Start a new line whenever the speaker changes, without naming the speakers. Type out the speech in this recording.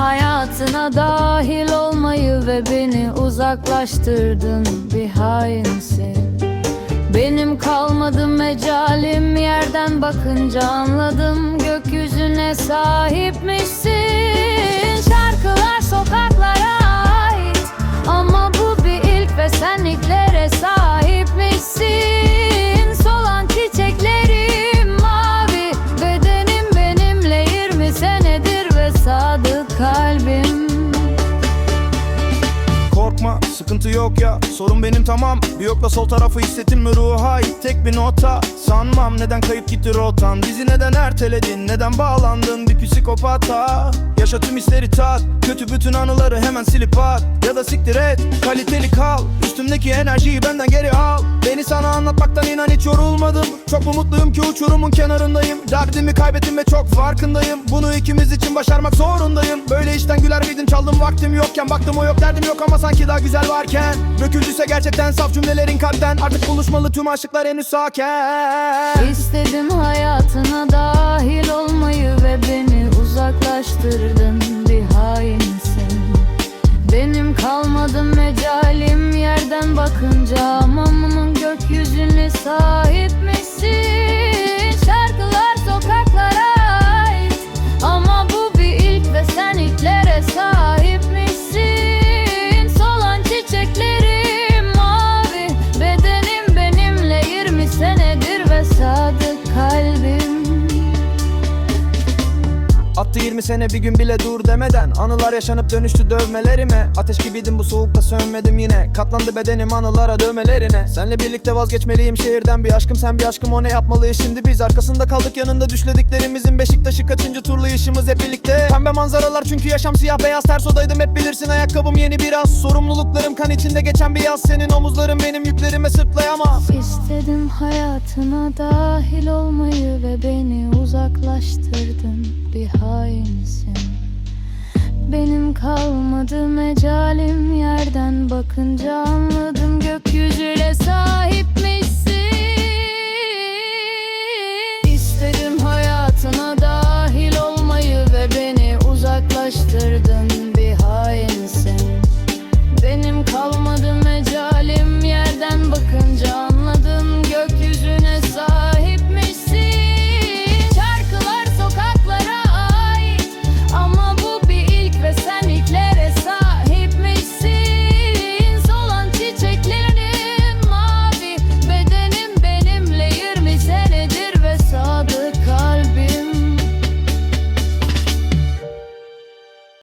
hayatına dahil olmayı ve beni uzaklaştırdın bir hainsin Benim kalmadı mecalim yerden bakınca anladım gökyüzüne sahipmişsin
sıkıntı yok ya. Sorun benim tamam. Bir yokla sol tarafı hissettin mi ruha tek bir nota. Sanmam neden kayıp gitti rotan. Bizi neden erteledin? Neden bağlandın? Bir psikopata. Yaşa tüm hisleri tat Kötü bütün anıları hemen silip at. Ya da siktir et kaliteli kal. Üstümdeki enerjiyi benden geri al Beni sana anlatmaktan inan hiç yorulmadım. Çok mu mutluyum ki uçurumun kenarındayım? Derdimi kaybettim ve çok farkındayım. Bunu ikimiz için başarmak zorundayım. Böyle işten güler miydin? Çaldım vaktim yokken. Baktım o yok derdim yok ama sanki daha güzel varken. Döküldüyse gerçekten saf cümlelerin kalpten. Artık buluşmalı tüm aşıklar henüz sakin
İstedim hayatına dahil olmayı ve beni uzaklaştırdın. Bir hainsin. Benim kalmadı mecalim yerden bakınca Amamın gökyüzüne sahipmişsin
sene bir gün bile dur demeden Anılar yaşanıp dönüştü dövmelerime. Ateş gibiydim bu soğukta sönmedim yine. Katlandı bedenim anılara dövmelerine. Senle birlikte vazgeçmeliyim şehirden bir aşkım Sen bir aşkım. O ne yapmalıyız şimdi biz? Arkasında kaldık yanında düşlediklerimizin Beşiktaş'ı kaçıncı turlu işimiz hep birlikte. Pembe manzaralar çünkü yaşam siyah beyaz Ters odaydım hep bilirsin ayakkabım yeni biraz. Sorumluluklarım kan içinde geçen bir yaz. Senin omuzların benim yüklerimi sırtlayamaz.
İstedim hayatına dahil olmayı ve beni uzaklaştırdın bir misin? Benim kalmadı mecalim yerden bakınca anladım gökyüzüne sahip